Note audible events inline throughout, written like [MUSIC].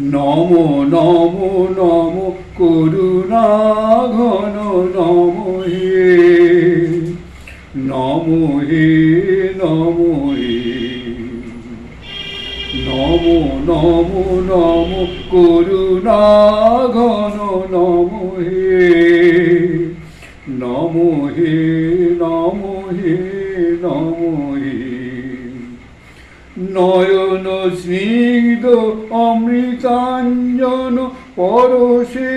নম নম নম করুণা ঘন নম হে। নম হে নম হে। নম নম নম করুণা ঘন নম হে। নম হে নম হে নম হে। নয়ন স্নিগ্ধ অমৃতাঞ্জন পরশে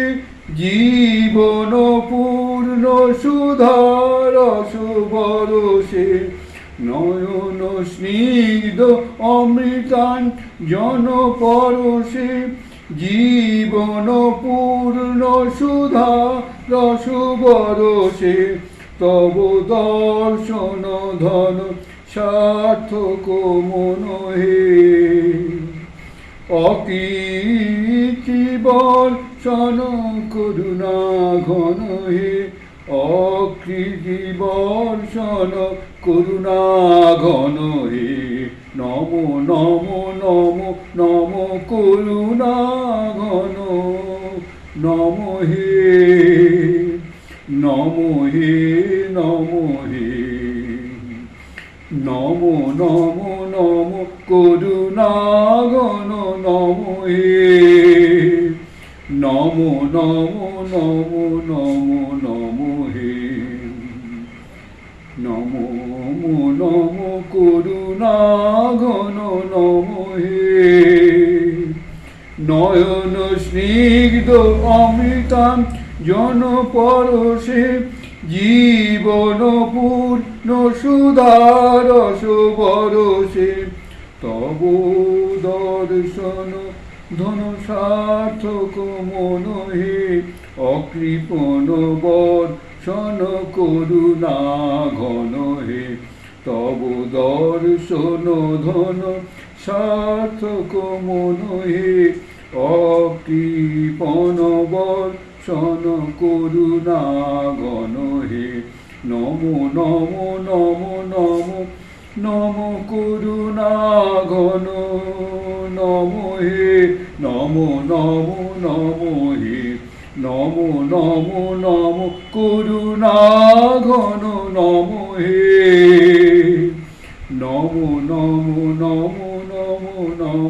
জীবন পূর্ণ সুধারস বরসে নয়ন স্নিগ্ধ অমৃতাঞ্জন পরশে জীবন পূর্ণ সুধা রস। বরসে তব দর্শন ধন সার্থক মন হে অকীর্তি বর্ষণ করুণা ঘন হে অকৃতি বর্ষণ করুণা ঘন হে নম নম নম নম করুণা ঘন নম হে নম হে নম হে। নম নম নম করুণা গণ নম হে নম নম নম নম নম, হে। নম নম করুণা ঘন নম, হে। নয়ন স্নিগ্ধ অমৃতাম, জন পরশে জীবন পূর্ণ সুধারস বরসে তব দর্শন ধন সার্থক মন হে। অকৃপণ বর্ষণ করুণা ঘন হে। তব দর্শন ধন সার্থক মন হে। অকৃপণ বর্ষণ করুণা ঘন হে। নম নম নম নম নম করুণা ঘন। নম হে, নম নম নম হে। নম নম নম করুণা ঘন, নম হে। নম নম নম নম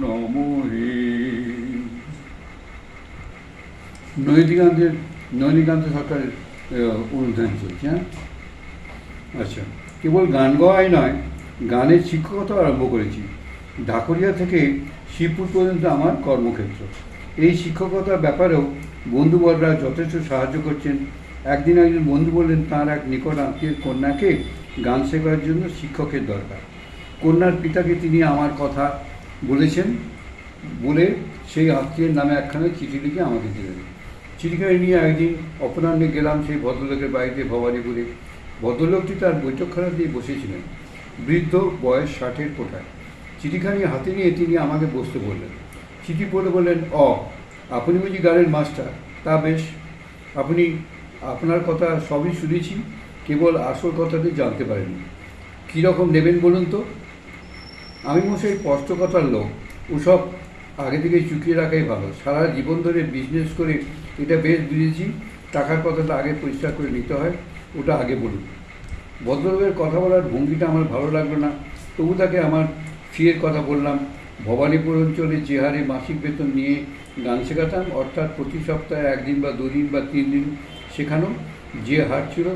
নম হে নৈনিকান্তের নৈনিকান্ত সরকারের অনুদান চলছে হ্যাঁ? আচ্ছা। কেবল গান গাওয়াই নয়, গানের শিক্ষকতা আরম্ভ করেছি। ঢাকুরিয়া থেকে শিবপুর পর্যন্ত আমার কর্মক্ষেত্র। এই শিক্ষকতার ব্যাপারেও বন্ধুবররা যথেষ্ট সাহায্য করছেন। একদিন একজন বন্ধু বললেন, তাঁর এক নিকট আত্মীয়ের কন্যাকে গান শেখার জন্য শিক্ষকের দরকার। কন্যার পিতাকে তিনি আমার কথা বলেছেন, বলে সেই আত্মীয়ের নামে একখানা চিঠি লিখে আমাকে দিলেন। চিঠিখানি নিয়ে একদিন অপরাহ্নে গেলাম সেই ভদ্রলোকের বাড়িতে ভবানীপুরে। ভদ্রলোকটি তার বৈঠকখানা দিয়ে বসেছিলেন। বৃদ্ধ বয়স ষাটের কোঠায়। চিঠিখানি হাতে নিয়ে তিনি আমাকে বসতে বললেন। চিঠি পড়ে বললেন, অ, আপনি বুঝি গানের মাস্টার? তা বেশ। আপনি, আপনার কথা সবই শুনেছি, কেবল আসল কথাটি জানতে পারেননি। কীরকম নেবেন বলুন তো? আমি মশাই স্পষ্ট কথার লোক। ওসব আগে থেকে চুকিয়ে রাখাই ভালো। সারা জীবন ধরে বিজনেস করে এটা বেশ বুঝেছি, টাকার কথাটা আগে পরিষ্কার করে নিতে হয়, ওটা আগে বলুন। ভদ্রলোকের কথা বলার ভঙ্গিটা আমার ভালো লাগল না, তবু তাকে আমার ফিয়ের কথা বললাম। ভবানীপুর অঞ্চলে যে হারে মাসিক বেতন নিয়ে গান শেখাতাম, অর্থাৎ প্রতি সপ্তাহে একদিন বা দুদিন বা তিন দিন শেখানো যে হার ছিল,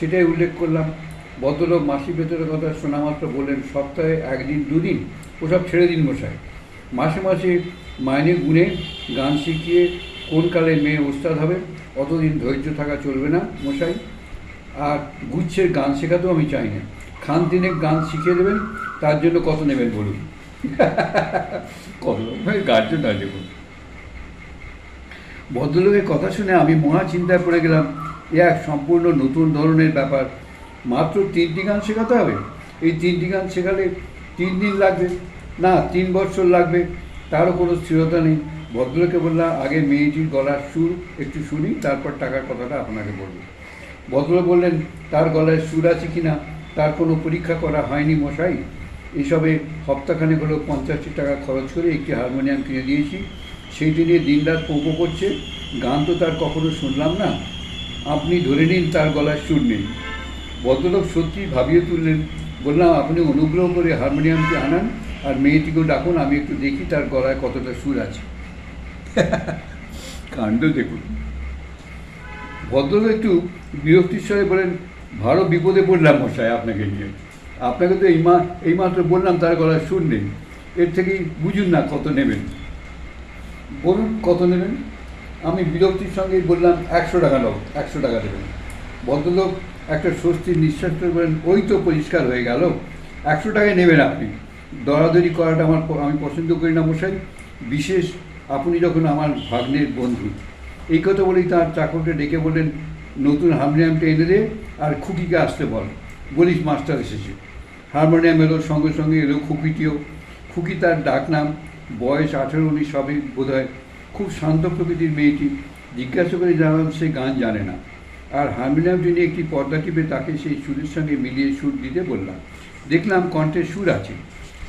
সেটাই উল্লেখ করলাম। ভদ্রলোক মাসিক বেতনের কথা শোনা মাত্র বললেন, সপ্তাহে একদিন, দুদিন, ওসব ছেড়ে দিন মশাই। মাসে মাসে মাইনে গুনে গান শিখিয়ে কোন কালে মেয়ে ওস্তাদ হবে অতদিন ধৈর্য থাকা চলবে না মশাই। আর গুচ্ছের গান শেখাতেও আমি চাই না। খান তিনেক গান শিখিয়ে দেবেন তার জন্য কত নেবেন বলুন? কত? গার্জন না। দেখুন ভদ্রলোকের কথা শুনে আমি মহা চিন্তায় পড়ে গেলাম এ এক সম্পূর্ণ নতুন ধরনের ব্যাপার। মাত্র তিনটি গান শেখাতে হবে? এই তিনটি গান শেখালে তিন দিন লাগবে। না, তিন বছর লাগবে, তারও কোনো স্থিরতা নেই। ভদ্রলোকে বললাম আগে মেয়েটির গলার সুর একটু শুনি, তারপর টাকার কথাটা আপনাকে বলব। ভদ্রলোক বললেন, তার গলায় সুর আছে কি না? তার কোনো পরীক্ষা করা হয়নি মশাই। এসবে সপ্তাহখানেক হলো পঞ্চাশটি টাকা খরচ করে একটি হারমোনিয়াম কিনে দিয়েছি। সেইটি নিয়ে দিনরাত পোকো করছে। গান তো তার কখনো শুনলাম না। আপনি ধরে নিন তার গলায় সুর নেই। ভদ্রলোক সত্যি ভাবিয়ে তুললেন, বললাম, আপনি অনুগ্রহ করে হারমোনিয়ামটি আনান। আর মেয়েটিকেও ডাকুন আমি একটু দেখি তার গলায় কতটা সুর আছে। [LAUGHS] কাণ্ড দেখুন। ভদ্রলোক একটু বিরক্তির সঙ্গে বলেন ভালো বিপদে পড়লাম মশাই আপনাকে নিয়ে। আপনাকে তো এই মা এইমাত্র বললাম তার গলায় সুর নেই। এর থেকেই বুঝুন না কত নেবেন। বলুন কত নেবেন? আমি বিরক্তির সঙ্গেই বললাম একশো টাকা নাও একশো টাকা দেবেন। ভদ্রলোক একটা স্বস্তির নিঃশ্বাস করে বলেন ওই তো পরিষ্কার হয়ে গেল একশো টাকায় নেবেন আপনি। দরাদরি করাটা আমার আমি পছন্দ করি না মশাই। বিশেষ আপনি যখন আমার ভাগ্নের বন্ধু, এই কথা বলেই তার চাকরকে ডেকে বললেন, নতুন হারমোনিয়ামটা এনে দে আর খুকিকে আসতে বল। বলিস, মাস্টার এসেছে। হারমোনিয়াম এলো, সঙ্গে সঙ্গে এলো খুকিটিও। খুকি তার ডাকনাম, বয়স আঠেরো, উনিশ, সবই বোধ হয় খুব শান্ত প্রকৃতির মেয়েটি। জিজ্ঞাসা করে জানালাম, সে গান জানে না। আর হারমোনিয়ামটি নিয়ে একটি পর্দা টিপে তাকে সেই সুরের সঙ্গে মিলিয়ে সুর দিতে বললাম। দেখলাম কণ্ঠে সুর আছে।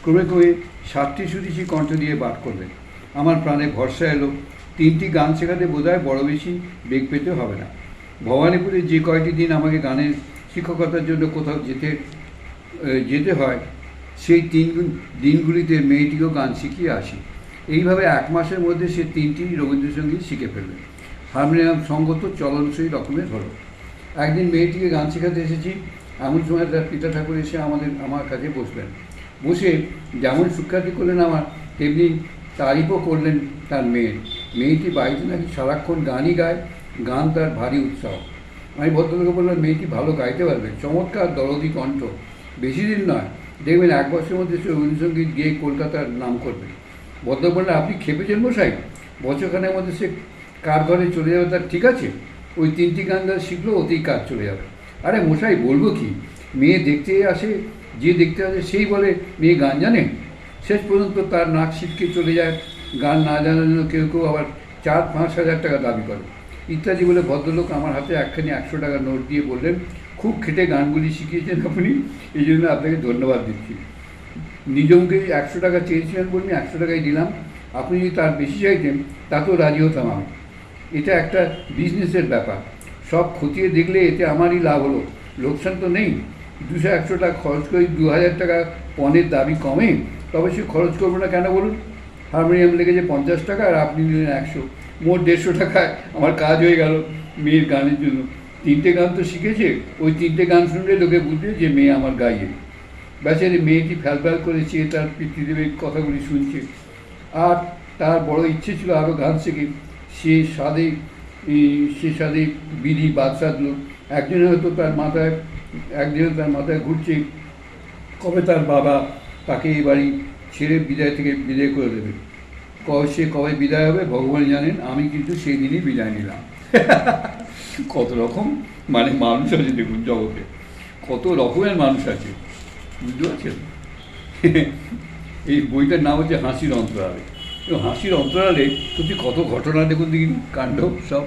ক্রমে ক্রমে সাতটি সুরই সে কণ্ঠ দিয়ে পাঠ করবেন আমার প্রাণে ভরসা এলো, তিনটি গান শেখাতে বোধহয় বড় বেশি বেগ পেতে হবে না। ভবানীপুরে যে কয়টি দিন আমাকে গানের শিক্ষকতার জন্য কোথাও যেতে যেতে হয়, সেই তিন দিনগুলিতে মেয়েটিকেও গান শিখিয়ে আসি। এইভাবে এক মাসের মধ্যে সে তিনটি রবীন্দ্রসঙ্গীত শিখে ফেলবে। হারমোনিয়াম সঙ্গত চলনসই রকমের হলো একদিন মেয়েটিকে গান শেখাতে এসেছি, এমন সময় তার পিতা ঠাকুর এসে আমাদের, আমার কাছে বসলেন। বসে যেমন সুখ্যাতি করলেন আমার, তেমনি তারিফও করলেন তার মেয়ের মেয়েটি বাড়িতে নাকি সারাক্ষণ গানই গায়, গান তার ভারী উৎসাহ। আমি ভদ্রলোকে বললাম, মেয়েটি ভালো গাইতে পারবে, চমৎকার দরদি কণ্ঠ। বেশি দিন নয়, দেখবেন এক বছরের মধ্যে সে রবীন্দ্রসঙ্গীত গিয়ে কলকাতার নাম করবে। ভদ্র বললেন, আপনি খেপেছেন মশাই বছরখানের মধ্যে সে কার ঘরে চলে যাবে তার ঠিক আছে, ওই তিনটি গান যা শিখলো ওতেই কাজ চলে যাবে। আরে মশাই, বলব কি, মেয়ে দেখতে আসে যে দেখতে আসে সেই বলে মেয়ে গান জানে? শেষ পর্যন্ত তার নাচ শিখকে চলে যায়। গান না জানার জন্য কেউ কেউ আবার চার, পাঁচ হাজার টাকা দাবি করে। ইত্যাদি বলে ভদ্রলোক আমার হাতে একখানি একশো টাকা নোট দিয়ে বললেন, খুব খেটে গানগুলি শিখিয়েছেন আপনি, এই জন্য আপনাকে ধন্যবাদ দিচ্ছি। নিজমকে একশো টাকা চেয়েছিলেন বলে একশো টাকাই দিলাম। আপনি যদি তার বেশি চাইতেন, তাতেও রাজি হতাম আমি। এটা একটা বিজনেসের ব্যাপার। সব খতিয়ে দেখলে এতে আমারই লাভ হলো। লোকসান তো নেই। দুশো একশো টাকা খরচ করে দু হাজার টাকা পণের দাবি কমে, তবে সে খরচ করব না কেন বলুন? হারমোনিয়াম লেগেছে পঞ্চাশ টাকা আর আপনি নিলেন একশো। মোট দেড়শো টাকায় আমার কাজ হয়ে গেল মেয়ের গানের জন্য। তিনটে গান তো শিখেছে, ওই তিনটে গান শুনলে লোকে বুঝবে যে মেয়ে আমার গাইয়ে। বেচারি মেয়েটি ফ্যাল ফ্যাল করে চেয়ে তার পিতৃদেবের কথাগুলি শুনছে। আর তার বড় ইচ্ছে ছিল আরও গান শেখে। সে স্বাদে সে স্বাদে বিধি বাদ সাধলো। একজনে হয়তো তার মাথায় একজনে তার মাথায় ঘুরছে। কবে তার বাবা তাকে এই বাড়ি ছেড়ে বিদায় থেকে বিদায় করে দেবে? কবে সে কবে বিদায় হবে, ভগবান জানেন, আমি কিন্তু সেই দিনই বিদায় নিলাম। [LAUGHS] কত রকম মানে মানুষ আছে দেখুন জগতে। কত রকমের মানুষ আছে। বুঝতে পারছেন? [LAUGHS] এই বইটার নাম হচ্ছে হাসির অন্তরালে। হাসির অন্তরালে সত্যি কত ঘটনা দেখুন দেখি কাণ্ড সব।